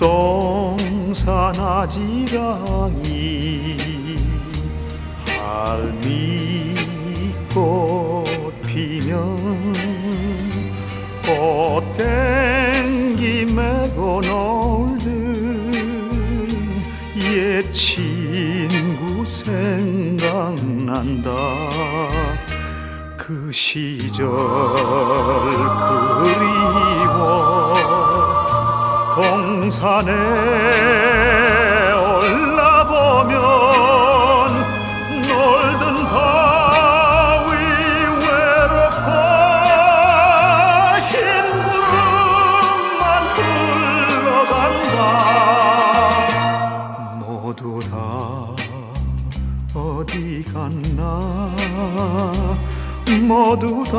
동산 아지랑이 할미꽃 피면 꽃땡기 메고 놀던 옛 친구 생각난다. 그 시절 그리워 동 산에 올라보면 놀던 바위 외롭고 흰 구름만 흘러간다. 모두 다 어디 갔나? 모두 다